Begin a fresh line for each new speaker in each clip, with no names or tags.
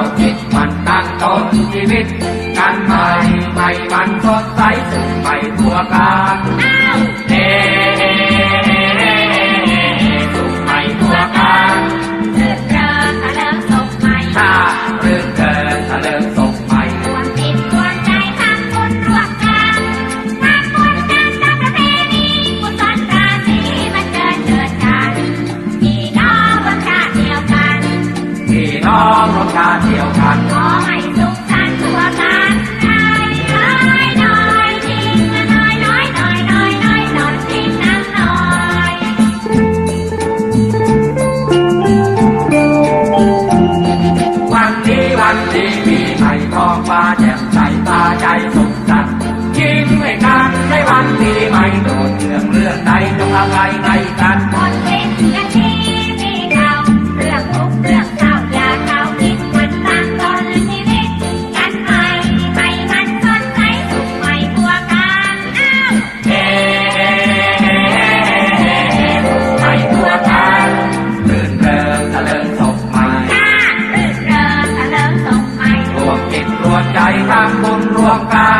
ราคิดมันตั้งต้นชีวิต กันใหม่ใหม่มัน
สดใสถึงใหม่ตัวกาอ้าว กัน
บนเว
ทีนี้มีเรา
เรื่องทุกเรื่องเศร้าอย่าเข้าคิดมัน
ต่างตนชีวิตกันไปไปมันสนใจสุไม่กลัวกัาวเฮ้ไหมทั่วกัน
ตื่นเริงตะลิงศพใหม่
ตื่นเริงเสลิมสมใหม่ รวมจิตรวใจทำบุญร่วมกา
ย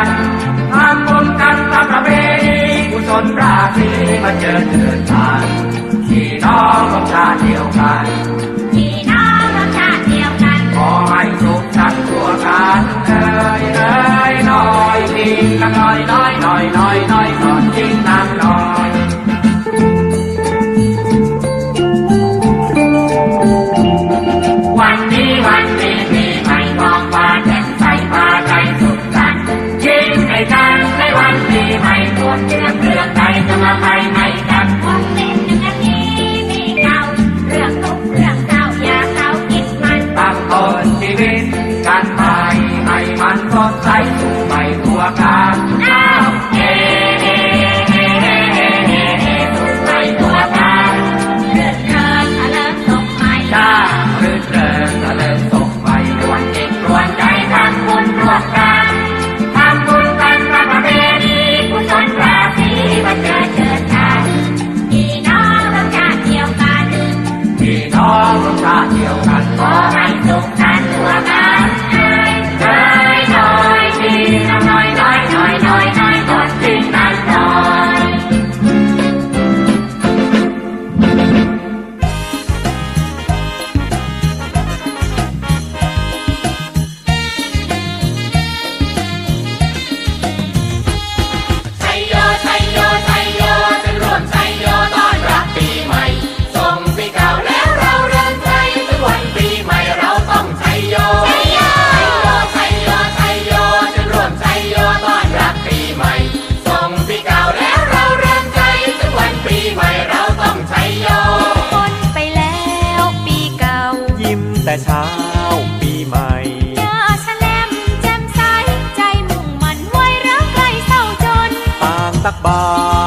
ัก
บา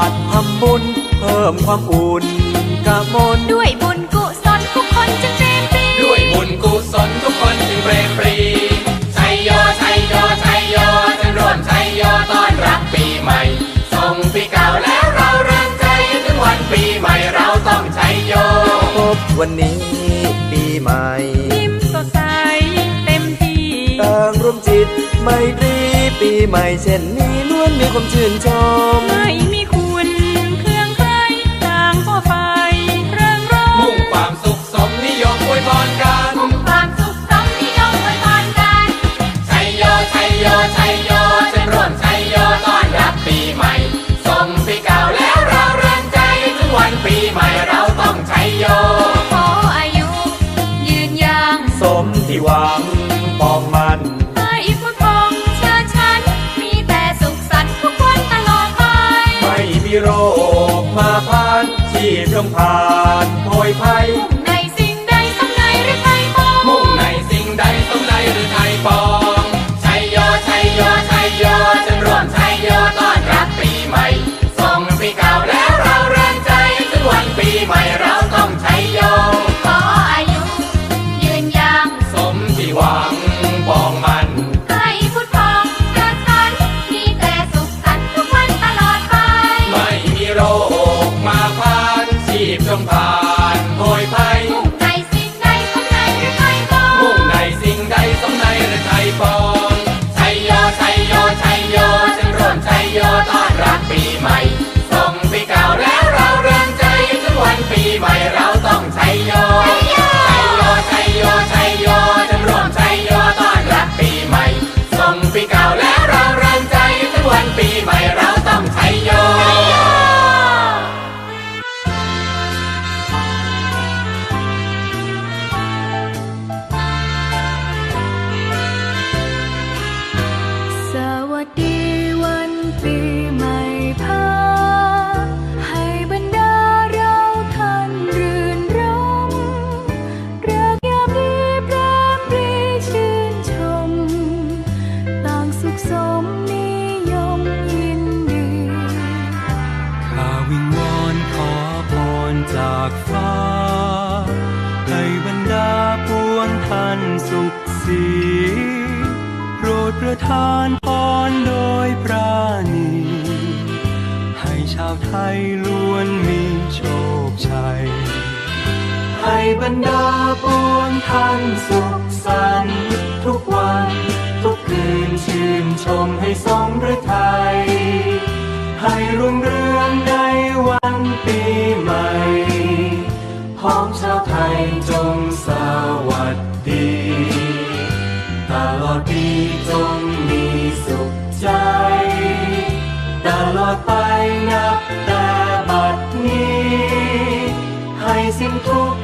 ตร
ทำบุญเพิ่มความอุ่นกระมน
ด้วยบุญกุศลทุกคนจึงเปรมปรี
ด้วยบุญกุศลทุกคนจึงเปรมปรีชัยโยชัยโยชัยโยจะร่วมชัยโยต้อนรับปีใหม่ส่งปีเก่าแล้วเราเริ่มใจถึงวันปีใหม่เราต้องชัยโย
พบวันนี้ปีใหม่
ยิ้มสดใสเต็มที่
ต่างร่วมจิตไม่ตรี ปีใหม่เช่นนี้ล้วนมีความชื่นชม
ไม่มี มาผ่าน
ชีพจงผ่านโอ
ยภัย
มุ่ง
ในสิ่
ง
ใดสมในหรือไทยปอง
มุ่งในสิ่งใดสมในหรือไทยปองชัยโยชัยโยชัยโยจนร่วมชัยโยต้อนรับปีใหม่ส่งปีเก่าแล้วเราแรงใจจนวันปีใหม่ ทานพ
รโดยปราณีให้ชาวไทยล้วนมีโชคชัย ให้บรรดาปวงท่านสุข ให้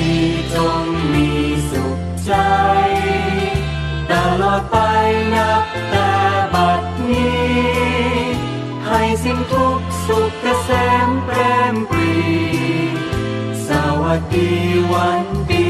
ี สวัสดี